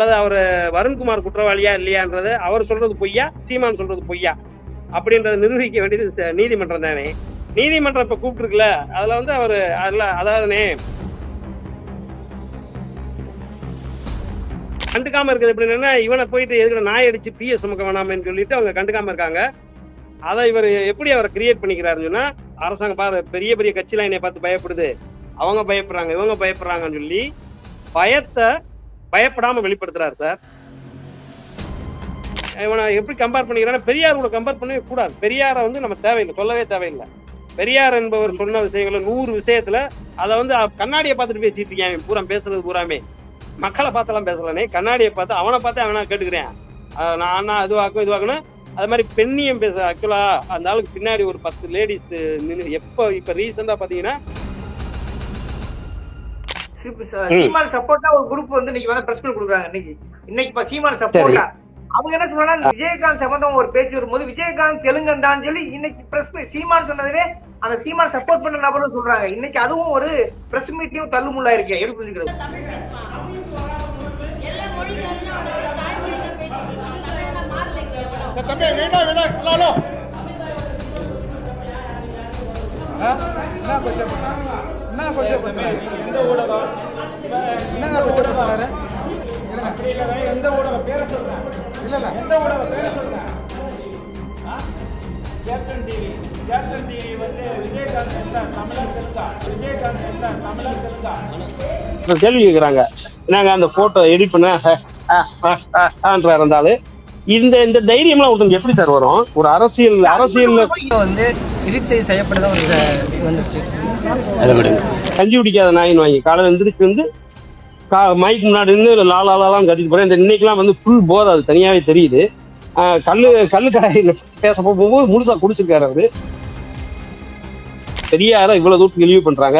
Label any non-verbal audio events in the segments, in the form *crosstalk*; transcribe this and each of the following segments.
அல்லது அவர் வருண்குமார் குற்றவாளியா இல்லையான்றது அவர் சொல்றது பொய்யா சீமான் சொல்றது பொய்யா அப்படின்றத நிரூபிக்க வேண்டியது நீதிமன்றம் தானே. நீதிமன்றம் இப்ப கூப்பிட்டுருக்குல அதுல வந்து அவர் அதுல அதாவதுனே கண்டுக்காம இருக்குது எப்படின்னா இவனை போயிட்டு எதுக்கு நாய் அடிச்சு பிய சுமக்க வேணாமேன்னு சொல்லிட்டு அவங்க கண்டுக்காம இருக்காங்க. அதை இவர் எப்படி அவரை கிரியேட் பண்ணிக்கிறாருன்னு சொன்னா அரசாங்கம் பாரு பெரிய பெரிய கட்சிலாம் என்னை பார்த்து பயப்படுது. அவங்க பயப்படுறாங்க இவங்க பயப்படுறாங்கன்னு சொல்லி பயத்தை பயப்படாம வெளிப்படுத்துறாரு சார். இவனை எப்படி கம்பேர் பண்ணிக்கிறான்னா பெரியார் கூட கம்பேர் பண்ணவே கூடாது. பெரியாரை வந்து நம்ம தேவையில்லை சொல்லவே தேவையில்லை. பெரியார் என்பவர் சொன்ன விஷயங்கள நூறு விஷயத்துல அதை வந்து கண்ணாடியை பார்த்துட்டு பேசிட்டு இருக்கேன் பூரா பேசுறது பூராமே. மக்களை பார்த்தெல்லாம் பேசலனே கண்ணாடியை பார்த்து அவனை பார்த்து அவனா கேட்டுக்கிறேன். அஹ் நான் அண்ணா இதுவாக்கும் இதுவாக்கணும் அது மாதிரி பெண்ணியம் பேச ஆக்சுவலா அந்த ஆளுக்கு பின்னாடி ஒரு பத்து லேடிஸ் நின்று எப்போ இப்போ ரீசெண்டாக பார்த்தீங்கன்னா சீமான் சப்போர்ட்டா ஒரு குரூப் வந்து இன்னைக்கு வந்து பிரஸ் கொடுக்குறாங்க இன்னைக்கு. இன்னைக்கு இப்ப சீமான் சப்போர்ட்டா அவங்க என்ன சொல்றாங்க விஜயகாந்த் சம்பந்தம் ஒரு பேச்சு வரும்போது விஜயகாந்த் தெலுங்கன் தான் சொல்லி இன்னைக்கு பிரஸ் சீமான் சொன்னதுவே அந்த சீமான் சப்போர்ட் பண்ண நபரும் சொல்றாங்க. இன்னைக்கு அதுவும் ஒரு பிரஸ் மீட்டையும் தள்ளுமுள்ளா இருக்கே. எப்படி புரிஞ்சுக்கிறது? என்ன கொச்சை என்ன கொச்சை பண்ணுறாரு என்னங்க கொச்சை பண்ணுறாரு இல்லைங்க எந்த ஊடகம் பேரை சொல்றேன். இல்லைங்க எந்த ஊடகம் பேரை சொல்றேன். ஆ? Captain TV. கேப்டன் டிவி வந்து விஜயகாந்த் எந்த? தமிழர் தெலுங்கா. விஜயகாந்த் எந்த? தமிழர் தெலுங்கா. கேள்வி கேட்குறாங்க நாங்க அந்த போட்டோ எடிட் பண்ண? இருந்தாலும் இந்த இந்த தைரியம்லாம் ஒருத்தங்க எப்படி சார் வரும்? ஒரு அரசியல் அரசியல் வந்து எடிட் செய்ய செய்யப்பட்டதான் ஒரு இது வந்துருச்சு. கஞ்சி குடிக்காத நாயின்னு வாங்கி காலையில் எந்திரிச்சு வந்து கா மைக் முன்னாடி நின்று லாலா லாலாம் கட்டிட்டு போறேன். இந்த இன்னைக்கெல்லாம் வந்து ஃபுல் போதை அது தனியாவே தெரியுது. ஆஹ் கல்லு கல்லு கடையில் பேச போகும்போது முழுசா குடிச்சிருக்காரு அவரு. பெரியார இவ்வளவு தூரத்துக்கு இழிவு பண்றாங்க.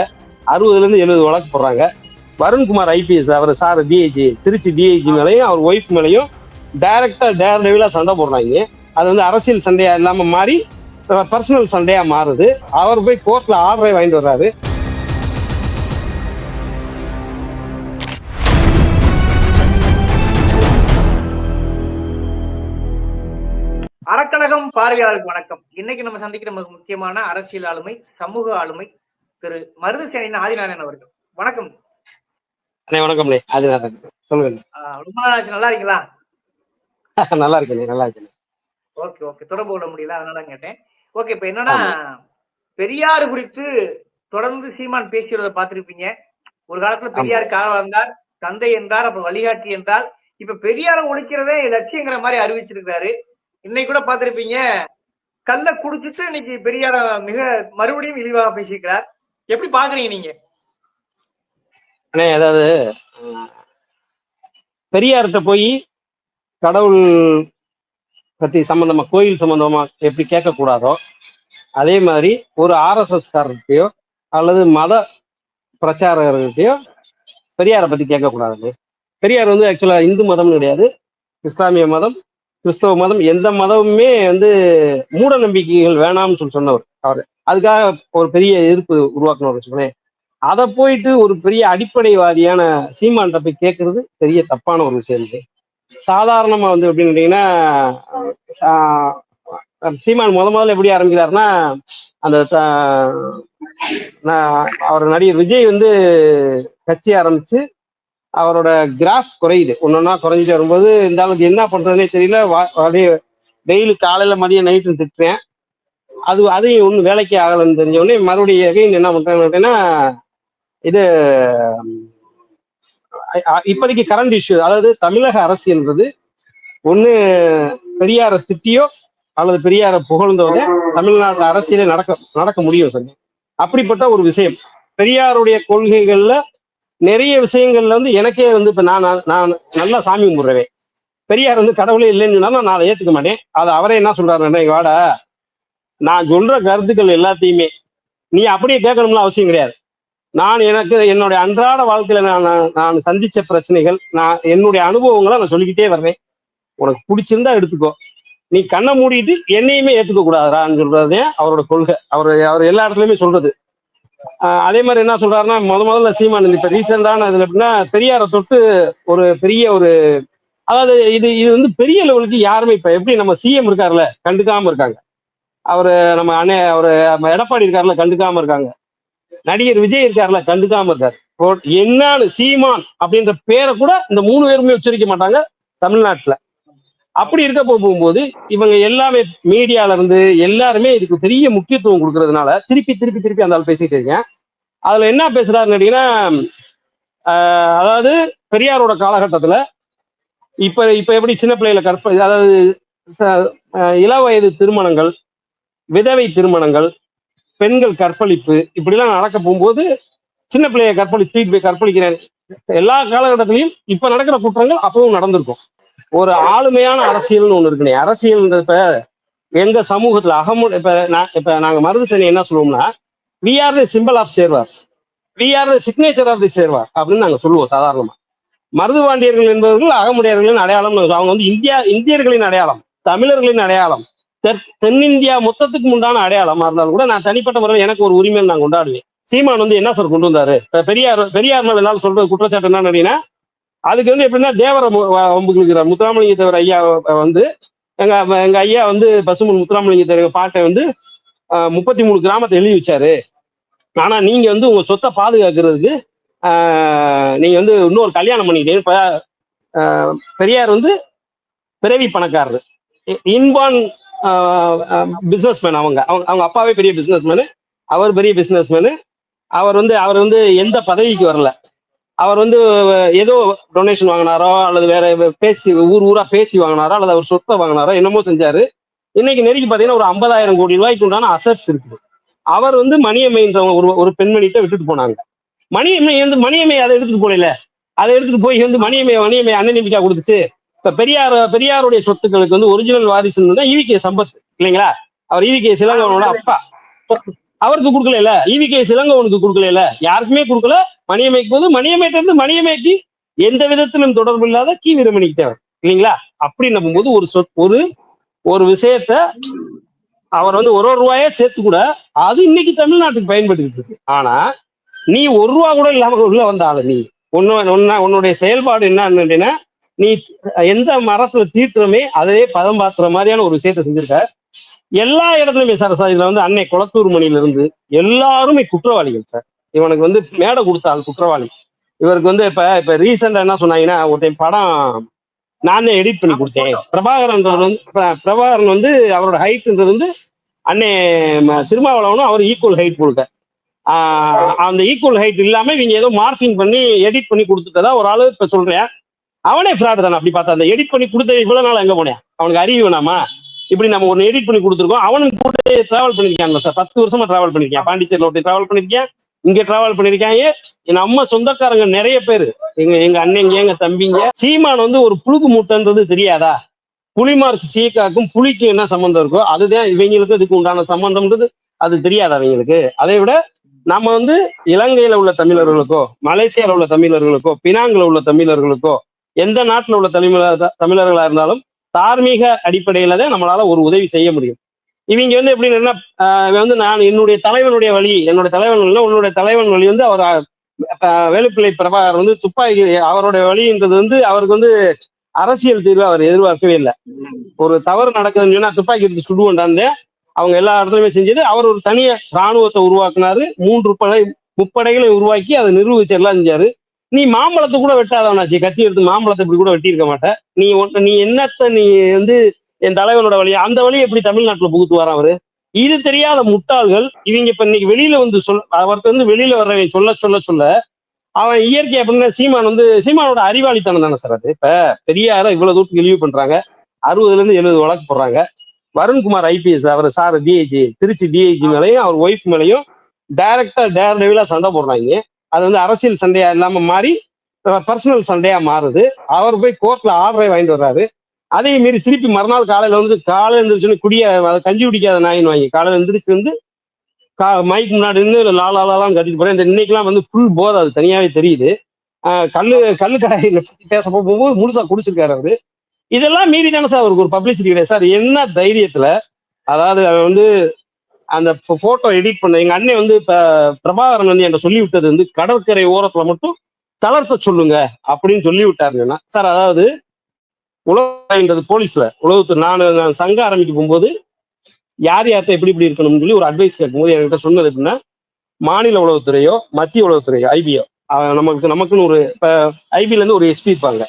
அறுபதுல இருந்து எழுபது வழக்கு போடுறாங்க. வருண்குமார் ஐபிஎஸ் அவர் சார் டிஐஜி திருச்சி டிஐஜி மேலையும் அவர் ஒய்ஃப் மேலையும் டைரக்டா டேர் லெவலா சண்டை போடுறாங்க. அது வந்து அரசியல் சண்டையா இல்லாம மாறி பர்சனல் சண்டையா மாறுது. அவர் போய் கோர்ட்ல ஆர்டரை வாங்கிட்டு வர்றாரு. அறக்கழகம் பார்வையாளருக்கு வணக்கம். இன்னைக்கு நம்ம சந்திக்கிற மிக முக்கியமான அரசியல் ஆளுமை சமூக ஆளுமை திரு மருதுசேனின் ஆதிநாராயணன் அவர்கள். வணக்கம். அது நான் சொல்லுங்க ரொம்ப நாள் ஆச்சு. நல்லா இருக்கீங்களா? *laughs* நல்லா இருக்கேன் நல்லா இருக்கேன் ஓகே ஓகே. தொடர்பு கொள்ள முடியல அதனால கேட்டேன். ஓகே இப்ப என்னன்னா பெரியார் குறித்து தொடர்ந்து சீமான் பேசுகிறத பார்த்திருப்பீங்க. ஒரு காலத்துல பெரியார் காலம் வந்தார் தந்தை என்றார் அப்புறம் வழிகாட்டி என்றால் இப்ப பெரியாரை ஒழிக்கிறதே லட்சியங்கிற மாதிரி அறிவிச்சிருக்காரு இன்னைக்கு கூட பார்த்திருப்பீங்க கல்ல குடிச்சிட்டு இன்னைக்கு பெரியார மிக மறுபடியும் இழிவாக பேசியிருக்கிறார். எப்படி பாக்குறீங்க நீங்க? அண்ணே அதாவது பெரியார்கிட்ட போய் கடவுள் பத்தி சம்பந்தமா கோயில் சம்பந்தமா எப்படி கேட்கக்கூடாதோ அதே மாதிரி ஒரு ஆர்எஸ்எஸ்காரர்கிட்டயோ அல்லது மத பிரச்சாரகர்கிட்டயோ பெரியாரை பத்தி கேட்கக்கூடாது. பெரியார் வந்து ஆக்சுவலா இந்து மதம் கிடையாது. இஸ்லாமிய மதம் கிறிஸ்தவ மதம் எந்த மதமுமே வந்து மூட நம்பிக்கைகள் வேணாம்னு சொல்லி சொன்னவர் அவர். அதுக்காக ஒரு பெரிய எதிர்ப்பு உருவாக்கினவர் சொன்னேன் அதை போயிட்டு ஒரு பெரிய அடிப்படைவாதியான சீமான்கிட்ட போய் கேட்கறது பெரிய தப்பான ஒரு விஷயம் சாதாரணமாக சாதாரணமா வந்து எப்படின்னு கேட்டீங்கன்னா சீமான் முத முதல்ல எப்படி ஆரம்பிக்கிறாருன்னா அந்த நான் அவர் நடிகர் விஜய் வந்து கட்சி ஆரம்பிச்சு அவரோட கிராஃப் குறையுது. ஒன்னொன்னா குறைஞ்சிட்டு வரும்போது இந்த அளவுக்கு என்ன பண்றதுனே தெரியல. வா- அப்படியே டெய்லி காலையில மதியம் நைட்டு திட்டுறேன். அது அதையும் ஒன்றும் வேலைக்கு ஆகலைன்னு தெரிஞ்ச உடனே மறுபடியும் என்ன பண்றாங்க அப்படின்னா இது இப்போதைக்கு கரண்ட் இஷ்யூ அதாவது தமிழக அரசியல்ன்றது ஒண்ணு பெரியார திட்டியோ அல்லது பெரியார புகழ்ந்தோட தமிழ்நாட்டு அரசியலே நடக்க நடக்க முடியும் சார். அப்படிப்பட்ட ஒரு விஷயம். பெரியாருடைய கொள்கைகள்ல நிறைய விஷயங்கள்ல வந்து எனக்கே வந்து இப்ப நான் நான் நல்லா சாமி கும்பிடுறேன் பெரியார் வந்து கடவுளே இல்லைன்னு சொன்னாலும் நான் அதை ஏத்துக்க மாட்டேன். அது அவரே என்ன சொல்றாருன்னா வாட. நான் சொல்ற கருத்துக்கள் எல்லாத்தையுமே நீ அப்படியே கேட்கணும்னு அவசியம் கிடையாது. நான் எனக்கு என்னுடைய அன்றாட வாழ்க்கையில நான் நான்- நான் சந்திச்ச பிரச்சனைகள் நான் என்னுடைய அனுபவங்களை நான் சொல்லிக்கிட்டே வர்றேன். உனக்கு பிடிச்சிருந்தா எடுத்துக்கோ. நீ கண்ணை மூடிட்டு என்னையுமே ஏத்துக்க கூடாதுடான்னு சொல்றதே அவரோட கொள்கை. அவர் அவர் எல்லா இடத்துலயுமே சொல்றது. அதே மாதிரி என்ன சொல்றாருன்னா முத முதல்ல சீமானந்த் இப்ப ரீசெண்டான இதுல எப்படின்னா பெரியாரை தொட்டு ஒரு பெரிய ஒரு அதாவது இது இது வந்து பெரிய லெவலுக்கு யாருமே இப்ப எப்படி நம்ம சிஎம் இருக்காருல்ல கண்டுக்காம இருக்காங்க. அவரு நம்ம அண்ணே அவரு நம்ம எடப்பாடி இருக்காருல்ல கண்டுக்காம இருக்காங்க. நடிகர் விஜய் இருக்கார்ல கண்டுக்காம இருக்காரு என்னன்னு சீமான் அப்படின்ற பேரை கூட இந்த மூணு பேருமே உச்சரிக்க மாட்டாங்க தமிழ்நாட்டுல. அப்படி இருக்க போகும்போது இவங்க எல்லாமே மீடியால இருந்து எல்லாருமே இதுக்கு பெரிய முக்கியத்துவம் கொடுக்கறதுனால திருப்பி திருப்பி திருப்பி அந்த ஆள் பேசிட்டு இருக்கேன். அதுல என்ன பேசுறாருன்னு கேட்டீங்கன்னா ஆஹ் அதாவது பெரியாரோட காலகட்டத்துல இப்ப இப்ப எப்படி சின்ன பிள்ளையில கற்ப அதாவது ச- இள வயது திருமணங்கள் விதவை திருமணங்கள் பெண்கள் கற்பழிப்பு இப்படிலாம் நடக்க போகும்போது சின்ன பிள்ளைய கற்பழி தூக்கிட்டு போய் கற்பழிக்கிறேன் எல்லா காலகட்டத்திலையும் இப்ப நடக்கிற குற்றங்கள் அப்பவும் நடந்திருக்கும். ஒரு ஆளுமையான அரசியல்னு ஒண்ணு இருக்குனே. அரசியல் இப்ப எங்க சமூகத்துல அகமு இப்ப நான் இப்ப நாங்க மருதுசேனை என்ன சொல்லுவோம்னா we are the simple of Servais we are the signature of the Servar. அப்படின்னு நாங்க சொல்லுவோம் சாதாரணமா. மருதுவாண்டியர்கள் என்பவர்கள் அகமுடையர்களின் அடையாளம் அவங்க வந்து இந்தியா இந்தியர்களின் அடையாளம் தமிழர்களின் அடையாளம். தென்னிந்தியா மொத்தத்துக்கு உண்டான அடையாளமா இருந்தாலும் கூட நான் தனிப்பட்ட முறையில் எனக்கு ஒரு உரிமை நான் கொண்டாடுவேன். சீமான் வந்து என்ன சார் கொண்டு வந்தாரு? பெரியார் பெரியார் மேல எல்லாரும் சொல்றது குற்றச்சாட்டு என்ன அப்படின்னா அதுக்கு வந்து எப்படின்னா தேவர ஒம்புக்கிறார் முத்துராமலிங்க தேவர் ஐயா வந்து எங்க எங்க ஐயா வந்து பசுமன் முத்துராமலிங்க தேவர் பாட்டை வந்து முப்பத்தி மூணு கிராமத்தை எழுதி வச்சாரு. ஆனா நீங்க வந்து உங்க சொத்தை பாதுகாக்கிறதுக்கு நீங்க வந்து இன்னொரு கல்யாணம் பண்ணிக்கிட்டீங்க. பெரியார் வந்து பிறவி பணக்காரர். இன்பான் பிஸ்னஸ் மேன் அவங்க. அவங்க அவங்க அப்பாவே பெரிய பிஸ்னஸ் மேனு அவர் பெரிய பிஸ்னஸ் மேனு அவர் வந்து அவர் வந்து எந்த பதவிக்கு வரல. அவர் வந்து ஏதோ டொனேஷன் வாங்கினாரோ அல்லது வேற பேசி ஊர் ஊரா பேசி வாங்கினாரோ அல்லது அவர் சொத்தை வாங்கினாரோ என்னமோ செஞ்சாரு. இன்னைக்கு நெருக்கி பார்த்தீங்கன்னா ஒரு ஐம்பதாயிரம் கோடி ரூபாய்க்கு உண்டான அசட்ஸ் இருக்குது. அவர் வந்து மணியம்மைன்றவங்க ஒரு ஒரு பெண்மணிகிட்ட விட்டுட்டு போனாங்க. மணியம்மை வந்து மணியம்மை அதை எடுத்துட்டு போகல அதை எடுத்துட்டு போய் வந்து மணியம்மை மணியம்மை அண்ணனிமிக்கா கொடுத்துச்சு. இப்ப பெரியார் பெரியாருடைய சொத்துக்களுக்கு வந்து ஒரிஜினல் வாரிசுன்னு ஈவிகே சம்பத் இல்லைங்களா? அவர் ஈவிகே சிலங்கவனோட அப்பா. அவருக்கு கொடுக்கல ஈவிகே சிலங்கவனுக்கு கொடுக்கல யாருக்குமே கொடுக்கல. மணியம்மைக்கு போது மணியம்மைட்ட இருந்து மணியம்மைக்கு எந்த விதத்திலும் தொடர்பு இல்லாத கி வீரமணிக்கு தேவை இல்லைங்களா? அப்படின்னு போது ஒரு சொத் ஒரு ஒரு விஷயத்த அவர் வந்து ஒரு ஒரு ரூபாயே சேர்த்து கூட அது இன்னைக்கு தமிழ்நாட்டுக்கு பயன்பட்டு இருக்கு. ஆனா நீ ஒரு ரூபா கூட இல்லாம உள்ள வந்த ஆளு நீ. உன்ன உன்ன- உன்னுடைய செயல்பாடு என்னன்னா நீ எந்த மரத்துல தீட்டுறமே அதே பதம் பாத்துற மாதிரியான ஒரு விஷயத்த செஞ்சிருக்க எல்லா இடத்துலயுமே சார் சார் இதுல வந்து அன்னை குளத்தூர் மணில இருந்து எல்லாருமே குற்றவாளிகள் சார் இவனுக்கு வந்து மேடை கொடுத்தாள் குற்றவாளி. இவருக்கு வந்து இப்ப இப்ப ரீசெண்டா என்ன சொன்னாங்கன்னா ஒருத்தன் படம் நானே எடிட் பண்ணி கொடுத்தேன். பிரபாகரன் வந்து பிரபாகரன் வந்து அவரோட ஹைட்ன்றது வந்து அன்னை திருமாவளவனும் அவர் ஈக்குவல் ஹைட் கொடுக்க. ஆஹ் அந்த ஈக்குவல் ஹைட் இல்லாம இவங்க ஏதோ மார்க்கிங் பண்ணி எடிட் பண்ணி கொடுத்துட்டதா ஒரு ஆளு இப்ப சொல்றேன். அவனே ஃப்ராடு தானே? அப்படி பார்த்தா அந்த எடிட் பண்ணி கொடுத்த இவ்வளோ நாள் எங்கே போனேன் அவனுக்கு அறிவு வேணாமா? இப்படி நம்ம ஒன்னு எடிட் பண்ணி கொடுத்துருக்கோம். அவனும் கூட டிராவல் பண்ணிருக்காங்க சார் பத்து வருஷமா டிராவல் பண்ணியிருக்கேன் பாண்டிச்சேரியில் ஒருத்தர் டிராவல் பண்ணிருக்கேன். இங்க டிராவல் என் நம்ம சொந்தக்காரங்க நிறைய பேர். எங்க எங்க அண்ணங்க எங்க தம்பிங்க. சீமான் வந்து ஒரு புழுக்கு மூட்டைன்றது தெரியாதா? புலிமார்க்கு சீக்காக்கும் புலிக்கும் என்ன சம்மந்தம் இருக்கோ அதுதான் இவங்களுக்கு இதுக்கு உண்டான சம்பந்தம்ன்றது அது தெரியாது அவங்களுக்கு. அதை விட நம்ம வந்து இலங்கையில உள்ள தமிழர்களுக்கோ மலேசியாவில் உள்ள தமிழர்களுக்கோ பினாங்கில் உள்ள தமிழர்களுக்கோ எந்த நாட்டில் உள்ள தமிழர் தமிழர்களா இருந்தாலும் தார்மீக அடிப்படையில தான் நம்மளால ஒரு உதவி செய்ய முடியும். இவங்க வந்து எப்படின்னா வந்து நான் என்னுடைய தலைவனுடைய வழி என்னுடைய தலைவன் வழி உன்னுடைய தலைவன் வழி வந்து அவர் வேலுப்பிள்ளை பிரபாகர் வந்து துப்பாக்கி அவருடைய வழின்றது வந்து அவருக்கு வந்து அரசியல் தீர்வு அவர் எதிர்பார்க்கவே இல்லை. ஒரு தவறு நடக்குதுன்னு சொன்னா துப்பாக்கி எடுத்து சுடுவோண்டாந்து அவங்க எல்லா இடத்துலையுமே செஞ்சது. அவர் ஒரு தனிய ராணுவத்தை உருவாக்குனாரு. மூன்று படை முப்படைகளை உருவாக்கி அதை நிர்வகிச்சு எல்லாம் செஞ்சாரு. நீ மாம்பழத்தை கூட வெட்டாதவனாச்சு கத்தி எடுத்து மாம்பழத்தை இப்படி கூட வெட்டியிருக்க மாட்டேன் நீ ஒன்ன- நீ என்னத்த நீ வந்து என் தலைவனோட வழியை அந்த வழியை எப்படி தமிழ்நாட்டுல புகுத்து வரான் அவரு? இது தெரியாத முட்டாள்கள் இவங்க இப்ப இன்னைக்கு வெளியில வந்து சொல் அவர்கிட்ட வந்து வெளியில வர்றவன் சொல்ல சொல்ல சொல்ல அவன் இயற்கை அப்படின்னா சீமான் வந்து சீமானோட அறிவாளித்தனம் தானே சார் அது. இப்ப பெரியார இவ்வளவு தூரத்துக்கு இழிவு பண்றாங்க. அறுபதுல இருந்து எழுபது வழக்கு போடுறாங்க. வருண்குமார் ஐபிஎஸ் அவர் சார் டிஐஜி திருச்சி டிஐஜி மேலையும் அவர் ஒய்ஃப் மேலையும் டைரக்டா டேர் டெவிலா சண்டை போடுறாங்க. அது வந்து அரசியல் சண்டையா இல்லாம மாறி பர்சனல் சண்டையா மாறுது. அவர் போய் கோர்ட்ல ஆர்டரை வாங்கிட்டு வர்றாரு. அதே மீறி திருப்பி மறுநாள் காலையில வந்து காலையில எழுந்திரிச்சு குடிய அதை கஞ்சி குடிக்காத நாயின் வாங்கி காலையில எழுந்திரிச்சு வந்து கா மைக் முன்னாடி நின்று லாலாலாம் கட்டிட்டு போறேன். இந்த இன்னைக்கெல்லாம் வந்து ஃபுல் போர் அது தனியாவே தெரியுது. கல்லு கல்லு கடையில பத்தி பேச போகும்போது முழுசா குடிச்சிருக்காரு அவரு. இதெல்லாம் மீறி தானே சார் அவருக்கு ஒரு பப்ளிசிட்டி கிடையாது. சார் என்ன தைரியத்துல அதாவது அவன் வந்து அந்த போட்டோ எடிட் பண்ண எங்க அண்ணன் வந்து பிரபாகரன் வந்து என்கிட்ட சொல்லி விட்டது வந்து கடற்கரை ஓரத்துல மட்டும் தளர்த்த சொல்லுங்க அப்படின்னு சொல்லி விட்டாருங்கன்னா சார் அதாவது உலகன்றது போலீஸ்ல. உலகத்து நான் நான் சங்கம் ஆரம்பிக்க போகும்போது யார் யார்கிட்ட எப்படி இப்படி இருக்கணும்னு சொல்லி ஒரு அட்வைஸ் கேட்கும்போது என்கிட்ட சொன்னது எப்படின்னா மாநில உளவுத்துறையோ மத்திய உளவுத்துறையோ ஐபிஓ நமக்கு நமக்குன்னு ஒரு இப்போ ஐபில இருந்து ஒரு எஸ்பி இருப்பாங்க.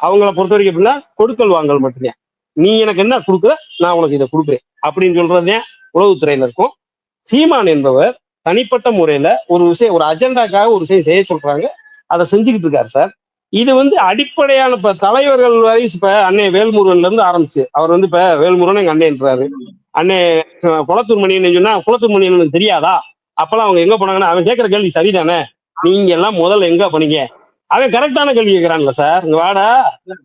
அவங்கள பொறுத்த வரைக்கும் எப்படின்னா கொடுக்கல் வாங்கல் மட்டும்தான் நீ எனக்கு என்ன கொடுக்குற நான் உனக்கு இதை கொடுக்குறேன் அப்படின்னு சொல்றதே உளவுத்துறையில இருக்கும். சீமான் என்பவர் தனிப்பட்ட முறையில ஒரு விஷயம் ஒரு அஜெண்டாக்காக ஒரு விஷயம் செய்ய சொல்றாங்க. அதை செஞ்சுக்கிட்டு இருக்காரு சார். இது வந்து அடிப்படையான இப்ப தலைவர்கள் வரை இப்ப அன்னை வேல்முருகன்ல இருந்து ஆரம்பிச்சு. அவர் வந்து இப்ப வேல்முருகன் எங்க அண்ணன்றாரு அண்ணே குளத்தூர் மணின்னு சொன்னா குளத்தூர் மணி எனக்கு தெரியாதா? அப்பெல்லாம் அவங்க எங்க போனாங்கன்னா அவன் கேட்கிற கேள்வி சரிதானே? நீங்க எல்லாம் முதல்ல எங்க போனீங்க? அவன் கரெக்டான கேள்வி கேட்கிறான்ல சார். இங்க வாடா.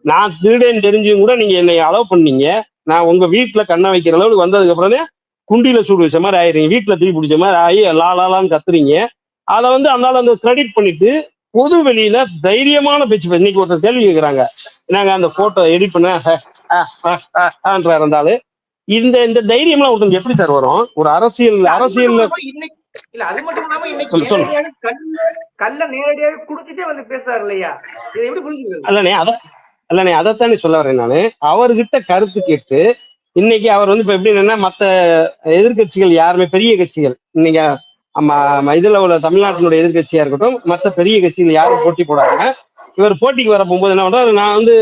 நான் திருடேன்னு தெரிஞ்சும் கூட நீங்க என்னை அலோவ் பண்ணீங்க. நான் உங்க வீட்டுல கண்ணை வைக்கிற அளவுக்கு வந்ததுக்கு அப்புறம் குண்டியில சூடு வச்ச மாதிரி ஆயிடுறீங்க வீட்டுல தீ பிடிச்ச மாதிரி ஆகி லா லாலான்னு கத்துறீங்க. அதை வந்து அந்த அந்த கிரெடிட் பண்ணிட்டு பொது வெளியில தைரியமான பேச்சு பேசு. இன்னைக்கு ஒருத்தர் கேள்வி கேட்கறாங்க நாங்க அந்த போட்டோ எடிட் பண்ண? ஆளு. இந்த இந்த தைரியம்லாம் ஒருத்தங்க எப்படி சார் வரும்? ஒரு அரசியல் இன்னைக்கு இல்ல அது மட்டும் இல்லாம இன்னைக்கு கல்ல நேரடியாக குடுத்துட்டே வந்து பேசுறாரு இல்லையா? இதை எப்படி புரிஞ்சுக்கிறது? அல்லனே அத அல்லனே அதைத்தானே சொல்ல வரேன் நானு. அவர்கிட்ட கருத்து கேட்டு இன்னைக்கு அவர் வந்து இப்ப எப்படி என்னன்னா மத்த எதிர்க்கட்சிகள் யாருமே பெரிய கட்சிகள். இன்னைக்கு ஆமா இதுல உள்ள தமிழ்நாட்டினுடைய எதிர்க்கட்சியா இருக்கட்டும் மத்த பெரிய கட்சிகள் யாரும் போட்டி போடாங்க இவர் போட்டிக்கு வர போகும்போது என்ன பண்றாரு? நான் வந்து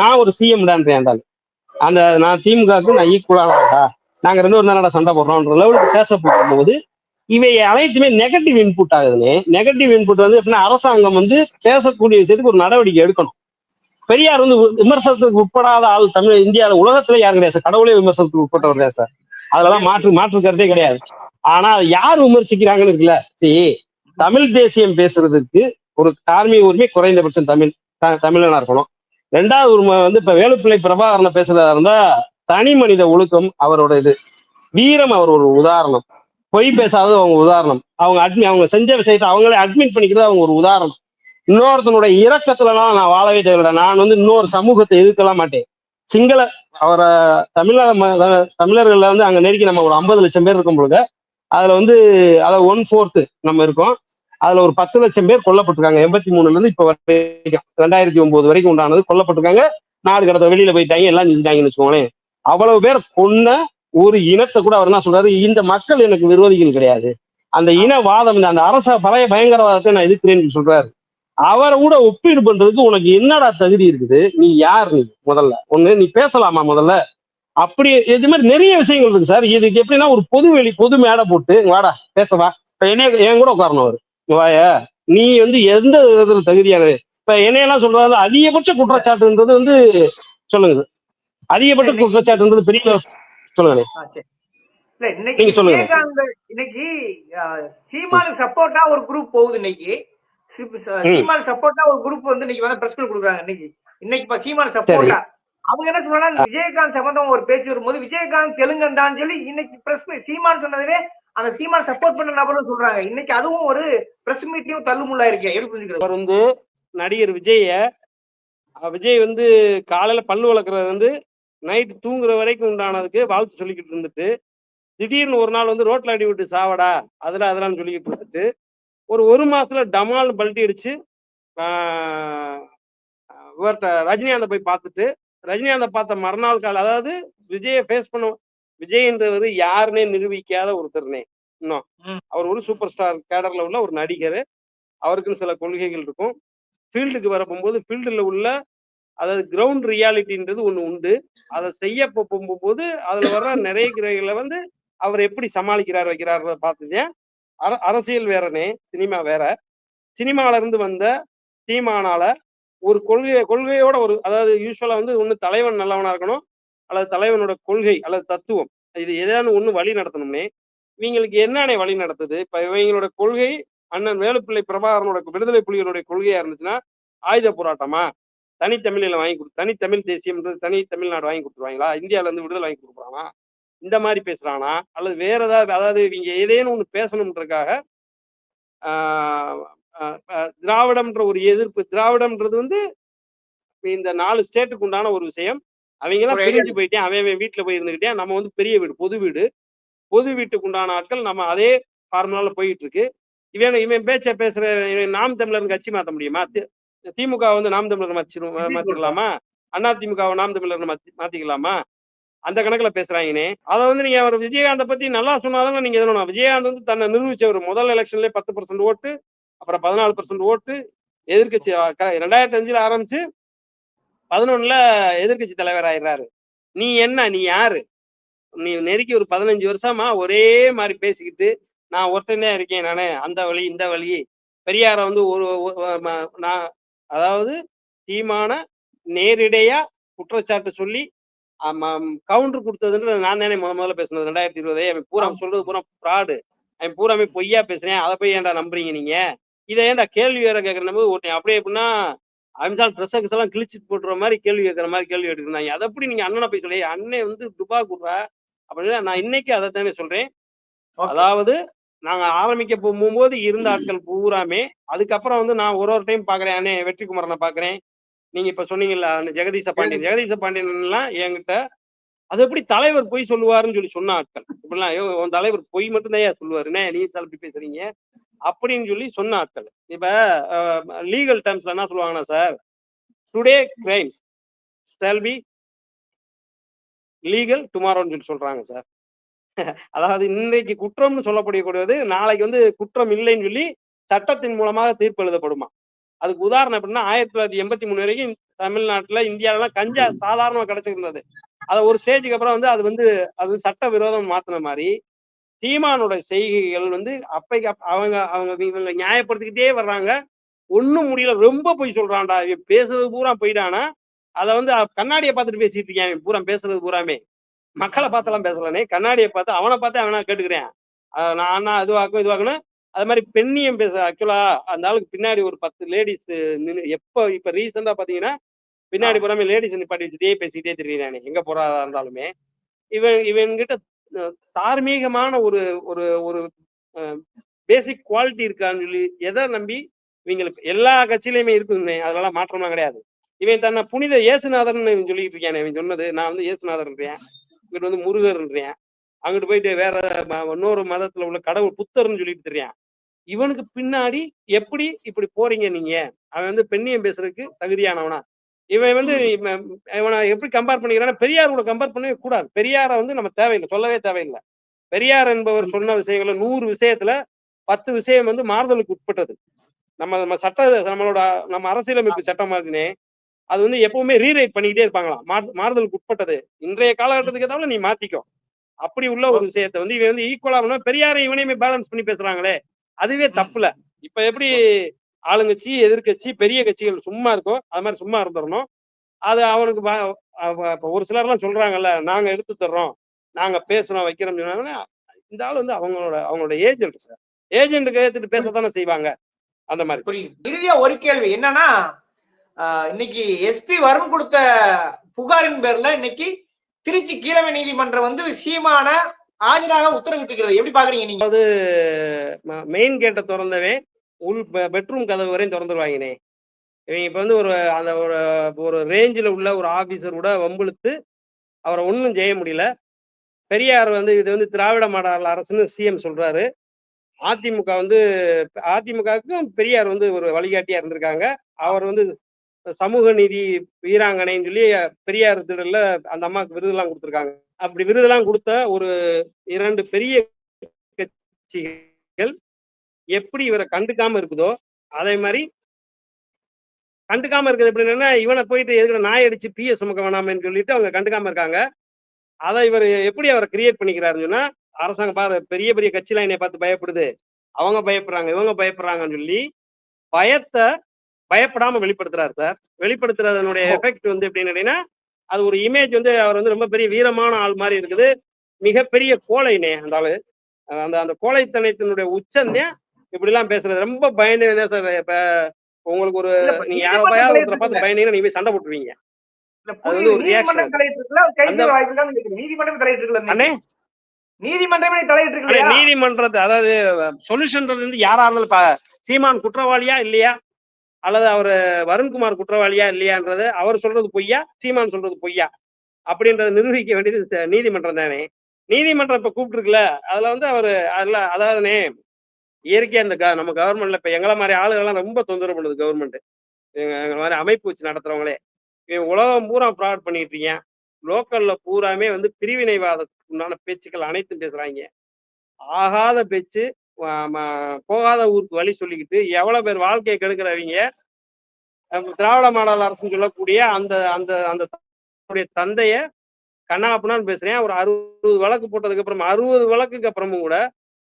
நான் ஒரு சிஎம் டான்றேன் அந்த அந்த நான் திமுகவுக்கு நான் ஈக்குவலானதா நாங்க ரெண்டு ஒரு நாளா சண்டை போடுறோம்ன்ற லெவலுக்கு பேச போகும்போது இவை அனைத்துமே நெகட்டிவ் இன்புட் ஆகுதுன்னு நெகட்டிவ் இன்புட் வந்து எப்படின்னா அரசாங்கம் வந்து பேசக்கூடிய விஷயத்துக்கு ஒரு நடவடிக்கை எடுக்கணும். பெரியார் வந்து விமர்சனத்துக்கு உட்படாத ஆள் தமிழ் இந்தியாவில் உலகத்துல யாரும் கிடையாது சார். கடவுளே விமர்சனத்துக்கு உட்பட்டவர் தான் சார். அதெல்லாம் மாற்று மாற்று கருத்தே கிடையாது. ஆனா யார் விமர்சிக்கிறாங்கன்னு இருக்குல்ல? சரி தமிழ் தேசியம் பேசுறதுக்கு ஒரு தார்மீக உரிமை குறைந்தபட்சம் தமிழ் த- தமிழனா இருக்கணும். ரெண்டாவது உரிமை வந்து இப்ப வேலுப்பிள்ளை பிரபாகரனை பேசுறதா இருந்தா தனி மனித ஒழுக்கம் அவரோட இது. வீரம் அவர் ஒரு உதாரணம். பொய் பேசாதது அவங்க உதாரணம். அவங்க அட்மி அவங்க செஞ்ச விஷயத்தை அவங்களே அட்மிட் பண்ணிக்கிறது அவங்க ஒரு உதாரணம். இன்னொருத்தனுடைய இரக்கத்துலலாம் நான் வாழவே தேவையில்லை. நான் வந்து இன்னொரு சமூகத்தை எதிர்க்கலாம் மாட்டேன். சிங்கள அவரை தமிழக ம- தமிழர்கள்ல வந்து அங்க நெருக்கி நம்ம ஒரு ஐம்பது லட்சம் பேர் இருக்கும் பொழுது அதுல வந்து அதை ஒன் ஃபோர்த்து நம்ம இருக்கோம். அதுல ஒரு பத்து லட்சம் பேர் கொல்லப்பட்டிருக்காங்க. எண்பத்தி மூணுல இருந்து இப்ப வரைக்கும். ரெண்டாயிரத்தி ஒன்பது வரைக்கும் உண்டானது கொல்லப்பட்டிருக்காங்க. நாடு கடத்த வெளியில போயிட்டாங்க எல்லாம் செஞ்சுட்டாங்கன்னு வச்சுக்கோங்களேன். அவ்வளவு பேர் கொன்ன ஒரு இனத்தை கூட அவர் என்ன சொல்றாரு? இந்த மக்கள் எனக்கு விரோதிகள் கிடையாது. அந்த இனவாதம் இந்த அந்த அரச பழைய பயங்கரவாதத்தை நான் எதிர்க்கிறேன்னு சொல்றாரு. அவரை கூட ஒப்பீடு பண்றதுக்கு உனக்கு என்னடா தகுதி இருக்குது? நீ யார் நீ முதல்ல? ஒண்ணு நீ பேசலாமா முதல்ல? அப்படி இது மாதிரி நிறைய விஷயங்கள் இருக்கு சார். இதுக்கு எப்படின்னா ஒரு பொது வெளி பொது மேடை போட்டு வாடா பேசவா. இப்ப என்னைய என் கூட உட்காரணும் அவரு. வாயா. நீ வந்து எந்த விதத்துல தகுதியானது இப்ப என்னையெல்லாம் சொல்றது அதிகபட்ச குற்றச்சாட்டுன்றது வந்து சொல்லுங்க. அதிகபட்ச குற்றச்சாட்டுன்றது பெரிய சொல்லுங்க நீங்க சொல்லுங்க. இன்னைக்கு சீமானுக்கு சப்போர்ட்டா ஒரு குரூப் போகுது இன்னைக்கு. சீமான் சப்போர்ட்டா ஒரு குரூப் வந்து இன்னைக்கு வந்து பிரஸ் கொடுக்குறாங்க இன்னைக்கு. இன்னைக்கு இப்ப சீமான் சப்போர்ட்டா அவங்க என்ன சொல்றாங்க விஜயகாந்த் சம்பந்தம் ஒரு பேச்சு வரும்போது விஜயகாந்த் தெலுங்கன் தான் சொல்லி இன்னைக்கு பிரஸ் சீமான் சொன்னதுவே அந்த சீமான் சப்போர்ட் பண்ண நபரும் சொல்றாங்க. இன்னைக்கு அதுவும் ஒரு பிரஸ் மீட்டையும் தள்ளுமுள்ளா இருக்கே எப்படி புரிஞ்சுக்கிறது? அவர் வந்து நடிகர் விஜய விஜய் வந்து காலையில பல்லு வளர்க்குறது வந்து நைட் தூங்குற வரைக்கும் உண்டானதுக்கு வாழ்த்து சொல்லிக்கிட்டு இருந்துட்டு திடீர்னு ஒரு நாள் வந்து ரோட்ல அடி விட்டு சாவடா அதுல அதெல்லாம் சொல்லிக்கிட்டு இருந்துட்டு ஒரு ஒரு மாசத்துல டமால் பல்ட்டி அடிச்சு ஆஹ் இவர்கிட்ட ரஜினிகாந்தை போய் பார்த்துட்டு ரஜினிகாந்தை பார்த்த மறுநாள் கால அதாவது விஜயை ஃபேஸ் பண்ண விஜய்ன்றவர் யாருன்னே நிரூபிக்காத ஒருத்தர்னே. இன்னும். அவர் ஒரு சூப்பர் ஸ்டார் கேடர்ல உள்ள ஒரு நடிகர். அவருக்குன்னு சில கொள்கைகள் இருக்கும். ஃபீல்டுக்கு வர போகும்போது ஃபீல்டில் உள்ள அதாவது கிரவுண்ட் ரியாலிட்டின்றது ஒன்று உண்டு. அதை செய்ய போகும்போது அதில் வர்ற நிறைய கிரைகளை வந்து அவர் எப்படி சமாளிக்கிறார் வைக்கிறார் அர அரசியல் வேறனே சினிமா வேற. சினிமால இருந்து வந்த சீமானால ஒரு கொள்கை கொள்கையோட ஒரு அதாவது யூஸ்வலா வந்து ஒன்று தலைவன் நல்லவனா இருக்கணும் அல்லது தலைவனோட கொள்கை அல்லது தத்துவம். இது எதாவது ஒன்று வழி நடத்தணும்னே. இவங்களுக்கு என்னென்ன வழி நடத்துது? இப்ப இவங்களோட கொள்கை அண்ணன் வேலுப்பிள்ளை பிரபாகரனோட விடுதலை புலிகளுடைய கொள்கையா இருந்துச்சுன்னா ஆயுத போராட்டமா? தனித்தமிழில் வாங்கி கொடு தனித்தமிழ் தேசியம்ன்றது தனி தமிழ்நாடு வாங்கி கொடுத்துருவாங்களா? இந்தியாவிலேருந்து விடுதலை வாங்கி கொடுக்குறானா இந்த மாதிரி பேசுறானா? அல்லது வேற ஏதாவது அதாவது இவங்க ஏதேனும் ஒன்று ஆஹ் திராவிடம்ன்ற ஒரு எதிர்ப்பு திராவிடம்ன்றது வந்து இந்த நாலு ஸ்டேட்டுக்கு உண்டான ஒரு விஷயம். அவங்க எல்லாம் பிரிஞ்சு போயிட்டேன். அவன் அவன் வீட்டுல போய் இருந்துக்கிட்டேன் நம்ம வந்து பெரிய வீடு பொது வீடு. பொது வீட்டுக்கு உண்டான ஆட்கள் நம்ம அதே ஃபார்முலால போயிட்டு இருக்கு இவன் இவன் பேச்ச பேசுற நாம் தமிழர் கட்சி மாத்த முடியுமா? திமுக வந்து நாம் தமிழர் மச்சிரு மாத்திரலாமா அதிமுக நாம் தமிழர் மாத்தி மாத்திக்கலாமா? அந்த கணக்குல பேசுறாங்கன்னே. அதை வந்து நீங்க அவர் விஜயகாந்தை பத்தி நல்லா சொன்னாதாங்க நீங்க எதனா விஜயகாந்த் வந்து தன்னை நிரூபிச்சவர் முதல் எலெக்ஷன்ல பத்து பர்சன்ட் ஓட்டு அப்புறம் பதினாலு பர்சன்ட் ஓட்டு எதிர்கட்சி ரெண்டாயிரத்தி அஞ்சுல ஆரம்பிச்சு பதினொன்னுல எதிர்கட்சி தலைவர் ஆயிடுறாரு. நீ என்ன நீ யாரு? நீ நெருக்கி ஒரு பதினஞ்சு வருஷமா ஒரே மாதிரி பேசிக்கிட்டு நான் ஒருத்தன் தான் இருக்கேன் நானு அந்த வழி இந்த வழி. பெரியார வந்து ஒரு நான் அதாவது தீமான நேரிடையா குற்றச்சாட்டு சொல்லி கவுண்டர் கொடுத்ததுன்ற நான் தானே முத முதல்ல பேசுனது. ரெண்டாயிரத்தி இருபது. அவன் பூரா. சொல்றது பூரா ஃப்ராடு அவன் பூராமே பொய்யா பேசுறேன். அதை போய் ஏன்டா நம்புறீங்க நீங்க? இதை ஏன்டா கேள்வி வேற கேட்கற போது ஒருத்தன் அப்படியே எப்படின்னா அமித்ஷா ட்ரெஸ் எல்லாம் கிழிச்சிட்டு போட்டுற மாதிரி கேள்வி கேட்கற மாதிரி கேள்வி எடுக்கிறாங்க அதை எப்படி நீங்க அண்ணனை போய் சொல்லி அண்ணன் வந்து துபா குடுறா. அப்படின்னு நான் இன்னைக்கு அதை தானே சொல்றேன். அதாவது நாங்க ஆரம்பிக்க போகும்போது இருந்த ஆட்கள் பூராமே அதுக்கப்புறம் வந்து நான் ஒரு ஒரு டைம் பாக்குறேன் அண்ணே வெற்றிக்குமரனை பாக்குறேன் நீங்க இப்ப சொன்னீங்கல்ல ஜெகதீச பாண்டியன் ஜெகதீச பாண்டியன் எல்லாம் என்கிட்ட அது எப்படி தலைவர் பொய் சொல்லுவாருன்னு சொல்லி சொன்ன ஆட்கள் இப்படிலாம் உன் தலைவர் பொய் மட்டும்தான் ஏன் சொல்லுவாரு? என்ன நீ தலைப்பி பேசுறீங்க? அப்படின்னு சொல்லி சொன்ன ஆட்கள் இப்ப லீகல் டேர்ம்ஸ்ல என்ன சொல்லுவாங்கன்னா sir today crimes shall be legal டுமாரோன்னு சொல்லி சொல்றாங்க சார். அதாவது இன்னைக்கு குற்றம்னு சொல்லப்படக்கூடியது நாளைக்கு வந்து குற்றம் இல்லைன்னு சொல்லி சட்டத்தின் மூலமாக தீர்ப்பு எழுதப்படுமா? அதுக்கு உதாரணம் எப்படின்னா ஆயிரத்தி தொள்ளாயிரத்தி எண்பத்தி மூணு வரைக்கும் தமிழ்நாட்டுல இந்தியாவிலாம் கஞ்சா சாதாரணமா கிடைச்சிருந்தது. அதை ஒரு ஸ்டேஜுக்கு அப்புறம் வந்து அது வந்து அது சட்ட விரோதம் மாத்தின மாதிரி சீமானோட செய்கைகள் வந்து அப்பைக்கு அவங்க அவங்க இவங்க நியாயப்படுத்திக்கிட்டே வர்றாங்க. ஒன்றும் முடியல. ரொம்ப போய் சொல்றான்டா. இவன் பேசுறது பூரா போயிட்டானா அதை வந்து கண்ணாடியை பார்த்துட்டு பேசிட்டு இருக்கேன் இவன் பூரா பேசுறது பூராமே. மக்களை பார்த்தெல்லாம் பேசலானே. கண்ணாடியை பார்த்து அவனை பார்த்து அவனா கேட்டுக்கிறேன். நான் அதுவாக்கும் இதுவாக்கும் இதுவாக்கணும். அது மாதிரி பெண்ணியம் பேச ஆக்சுவலா அந்த ஆளுக்கு பின்னாடி ஒரு பத்து லேடிஸ் எப்போ இப்ப ரீசெண்டா பாத்தீங்கன்னா பின்னாடி புறமே லேடிஸ் நிப்பாட்டி வச்சுட்டே பேசிக்கிட்டே தெரியுறானே எங்க போறாதா இருந்தாலுமே. இவன் இவன்கிட்ட தார்மீகமான ஒரு ஒரு ஒரு பேசிக் குவாலிட்டி இருக்கான்னு சொல்லி எதை நம்பி இவங்களுக்கு எல்லா கட்சியிலுமே இருக்குதுண்ணே அதெல்லாம் மாற்றம்லாம் கிடையாது. இவன் தன்னை புனித இயேசுநாதர்னு இவன் சொல்லிட்டு இருக்கானே இவன் சொன்னது நான் வந்து இயேசுநாதர்ன்றேன். இங்கிட்டு வந்து முருகர்ன்றேன். அங்கிட்டு போயிட்டு வேற இன்னொரு மதத்துல உள்ள கடவுள் புத்தர்னு சொல்லிட்டு தெரியான் இவனுக்கு பின்னாடி எப்படி இப்படி போறீங்க நீங்க? அவன் வந்து பெண்ணியம் பேசுறதுக்கு தகுதியானவனா? இவன் வந்து இவன் எப்படி கம்பேர் பண்ணிக்கிறான்னா பெரியார் கூட கம்பேர் பண்ணவே கூடாது. பெரியாரை வந்து நம்ம தேவையில்லை சொல்லவே தேவையில்லை. பெரியார் என்பவர் சொன்ன விஷயங்கள நூறு விஷயத்துல பத்து விஷயம் வந்து மாறுதலுக்கு உட்பட்டது. நம்ம நம்ம சட்ட நம்மளோட நம்ம அரசியலமைப்பு சட்டம் மாதிரினே அது வந்து எப்பவுமே ரீரைட் பண்ணிக்கிட்டே இருப்பாங்களாம். மாறு- மாறுதலுக்கு உட்பட்டது. இன்றைய காலகட்டத்துக்கு ஏதாவது நீ மாத்திக்கோ. அப்படி உள்ள ஒரு விஷயத்தை வந்து இவன் வந்து ஈக்குவலா பண்ணா பெரியாரை இவனையுமே பேலன்ஸ் பண்ணி பேசுறாங்களே. அதுவே தப்புல. இப்ப எப்படி ஆளுங்கட்சி எதிர்க்கட்சி பெரிய கட்சிகள் சும்மா இருக்கும் அது மாதிரி சும்மா இருந்துடணும் அது அவனுக்கு ஒரு சிலர்லாம் சொல்றாங்கல்ல நாங்க எடுத்து தர்றோம். நாங்க பேசுறோம் வைக்கிறோம் சொன்னாங்கன்னா இந்த ஆள் வந்து அவங்களோட அவங்களோட ஏஜென்ட் சார் ஏஜென்ட்டுக்கு ஏத்துட்டு பேசத்தானே செய்வாங்க. அந்த மாதிரி. புரியுது. இறுதியா ஒரு கேள்வி. என்னன்னா இன்னைக்கு எஸ்பி வருண் கொடுத்த புகாரின் பேர்ல இன்னைக்கு திருச்சி கீழமை நீதிமன்றம் வந்து சீமான ஆஜராக உத்தரவிட்டிருக்கிறது. எப்படி பாக்குறீங்க நீங்க? மெயின் கேட்டை திறந்தவே உள் பெட்ரூம் கதவு வரையும் திறந்துருவாங்கண்ணே. இவங்க இப்ப வந்து ஒரு அந்த ஒரு ஒரு ரேஞ்சில் உள்ள ஒரு ஆபீசர் கூட வம்பிழுத்து அவரை ஒன்றும் செய்ய முடியல. பெரியார் வந்து இது வந்து திராவிட மாடல் அரசுன்னு சிஎம் சொல்றாரு. அதிமுக வந்து அதிமுகவுக்கும் பெரியார் வந்து ஒரு வழிகாட்டியா இருந்திருக்காங்க. அவர் வந்து சமூக நீதி வீராங்கனைன்னு சொல்லி பெரியார் திடல்ல அந்த அம்மாவுக்கு விருதெல்லாம் கொடுத்துருக்காங்க. அப்படி விருதெல்லாம் கொடுத்த ஒரு இரண்டு பெரிய கட்சிகள் எப்படி இவரை கண்டுக்காம இருக்குதோ அதே மாதிரி கண்டுக்காம இருக்குது எப்படின்னா இவனை போயிட்டு எதுக்கு நாய் அடிச்சு பிய சுமக்க வேணாமேன்னு சொல்லிட்டு அவங்க கண்டுக்காம இருக்காங்க. அதை இவர் எப்படி அவரை கிரியேட் பண்ணிக்கிறாருன்னு சொன்னா அரசாங்கம் பாரு பெரிய பெரிய கட்சிலாம் என்னை பார்த்து பயப்படுது. அவங்க பயப்படுறாங்க இவங்க பயப்படுறாங்கன்னு சொல்லி பயத்தை பயப்படாம வெளிப்படுத்துறாரு சார். வெளிப்படுத்துறதனுடைய எஃபெக்ட் வந்து எப்படின்னு கேட்டீங்கன்னா அது ஒரு இமேஜ் வந்து அவர் வந்து ரொம்ப பெரிய வீரமான ஆள் மாதிரி இருக்குது. மிகப்பெரிய கோழைனே அந்த ஆளு. அந்த அந்த கோழைத்தனத்தினுடைய உச்சந்தே இப்படி எல்லாம் பேசுறது. ரொம்ப பயந்து சார். இப்ப உங்களுக்கு ஒரு நீங்க யாரோ நீதிமன்ற பயாவது ஒருத்தரை பார்த்து பயந்தீங்கன்னா நீங்க போய் சண்டை போட்டுருவீங்க? நீதிமன்றத்தை அதாவது சொல்யூஷன்றது வந்து யாரா இருந்தாலும் சீமான் குற்றவாளியா இல்லையா? அல்லது அவர் வருண்குமார் குற்றவாளியா இல்லையான்றது அவர் சொல்றது பொய்யா சீமான் சொல்றது பொய்யா அப்படின்றத நிரூபிக்க வேண்டியது நீதிமன்றம் தானே. நீதிமன்றம் இப்ப கூப்பிட்டுருக்குல அதுல வந்து அவர் அதுல அதாவதுனே இயற்கையா இந்த க- நம்ம கவர்மெண்ட்ல இப்ப எங்களை மாதிரி ஆளுகள்லாம் ரொம்ப தொந்தரவு பண்ணுது கவர்மெண்ட் எங்களை மாதிரி அமைப்பு வச்சு நடத்துறவங்களே. இவன் உலகம் பூரா ஃப்ராட் பண்ணிட்டு இருக்கேன். லோக்கல்ல பூராமே வந்து பிரிவினைவாதத்துக்கு உண்டான பேச்சுக்கள் அனைத்தும் பேசுறாங்க. ஆகாத பேச்சு போகாத ஊருக்கு வழி சொல்லிக்கிட்டு எவ்வளோ பேர் வாழ்க்கையை கெடுக்கிறவங்க? திராவிட மாடல் அரசுன்னு சொல்லக்கூடிய அந்த அந்த அந்த தனுடைய தந்தையை கண்ணா கண்ணாப்புனான்னு பேசுகிறேன் ஒரு அறுபது வழக்கு போட்டதுக்கு அப்புறம் அறுபது வழக்குக்கு அப்புறமும் கூட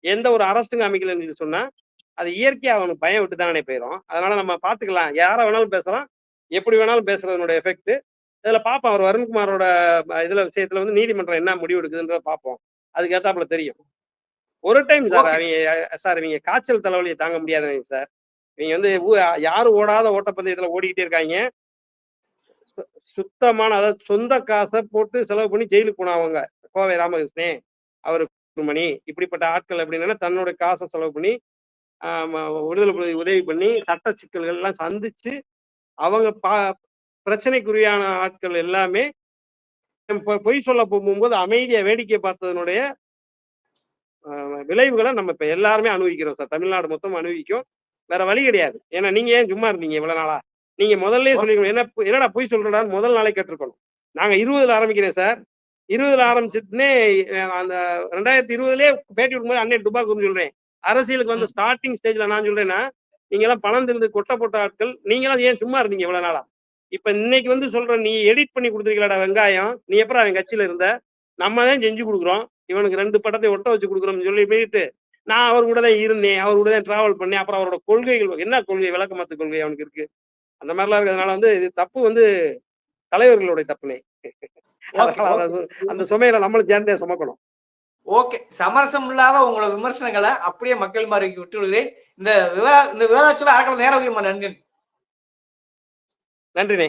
எந்த ஒரு அரசுங்க அமைக்கலன்னு சொல்லி சொன்னா அது இயற்கையாக அவனுக்கு பயம் விட்டு தானே போயிடும் அதனால நம்ம பார்த்துக்கலாம் யாரை வேணாலும் பேசலாம். எப்படி வேணாலும் பேசுறதுனுடைய எஃபெக்ட் இதில் பார்ப்போம் அவர் வருண்குமாரோட இதில் விஷயத்தில் விஷயத்துல வந்து நீதிமன்றம் என்ன முடிவு எடுக்குதுன்றத பார்ப்போம் அதுக்கு ஏத்தாப்புல தெரியும். ஒரு டைம் சார். அவங்க சார் இவங்க காய்ச்சல் தலைவலியை தாங்க முடியாதவங்க சார் இவங்க வந்து யாரும் ஓடாத ஓட்டப்பந்தயத்துல ஓடிக்கிட்டே இருக்காங்க. சுத்தமான அதாவது சொந்த காசை போட்டு செலவு பண்ணி ஜெயிலுக்கு போனவங்க கோவை ராமகிருஷ்ணன் அவர் மணி இப்படிப்பட்ட ஆட்கள் அப்படின்னா தன்னோட காசை செலவு பண்ணி விடுதலை புலி உதவி பண்ணி சட்ட சிக்கல்கள் எல்லாம் சந்திச்சு அவங்க பா பிரச்சனைக்குரியான ஆட்கள் எல்லாமே பொய் சொல்ல போகும்போது அமைதியா வேடிக்கை பார்த்ததனுடைய விளைவுகளை நம்ம இப்ப எல்லாருமே அனுபவிக்கிறோம் சார். தமிழ்நாடு மொத்தம் அனுபவிக்கும். வேற வழி கிடையாது. ஏன்னா நீங்க ஏன் சும்மா இருந்தீங்க இவ்வளவு நாளா? நீங்க முதல்ல சொல்லிக்கணும் என்ன என்னடா பொய் சொல்றடான்னு முதல் நாளே கேட்டிருக்கணும். நாங்க இருபதுல ஆரம்பிக்கிறேன் சார். இருபதுல ஆரம்பிச்சுட்டுனே அஹ், அந்த ரெண்டாயிரத்தி இருபதுலயே பேட்டி விடும்போது அண்ணன் டுபாக்கூர்னு சொல்றேன். அரசியலுக்கு வந்து ஸ்டார்டிங் ஸ்டேஜ்ல நான் சொல்றேன்னா நீங்க எல்லாம் பணம் திருந்து கொட்ட போட்ட ஆட்கள் நீங்களாம் ஏன் சும்மா இருந்தீங்க இவ்வளவு நாளா? இப்ப இன்னைக்கு வந்து சொல்ற நீ எடிட் பண்ணி கொடுத்துருக்கலடா வெங்காயம். நீ எப்பறம் அவன் கட்சியில இருந்த? நம்ம தான் செஞ்சு கொடுக்குறோம். இவனுக்கு ரெண்டு படத்தை ஒட்ட வச்சு கொடுக்குறோம்னு சொல்லி போயிட்டு நான் அவர் கூட தான் இருந்தேன் அவர் கூட தான் டிராவல் பண்ணேன். அப்புறம் அவரோட கொள்கைகள் என்ன கொள்கை விளக்கமாத்து கொள்கை அவனுக்கு இருக்கு? அந்த மாதிரிலாம் இருக்கிறதுனால வந்து இது தப்பு வந்து தலைவர்களுடைய தப்புனே. அந்த சுமையில நம்மளும் சேர்ந்தே சுமக்கணும். ஓகே. சமரசம் இல்லாத உங்களோட விமர்சனங்களை அப்படியே மக்கள் மாறிக்கு விட்டு விடுகிறேன் இந்த விவா இந்த விவாதத்தில் அறக்கல நேரம் நன்றி. நன்றிண்ணே.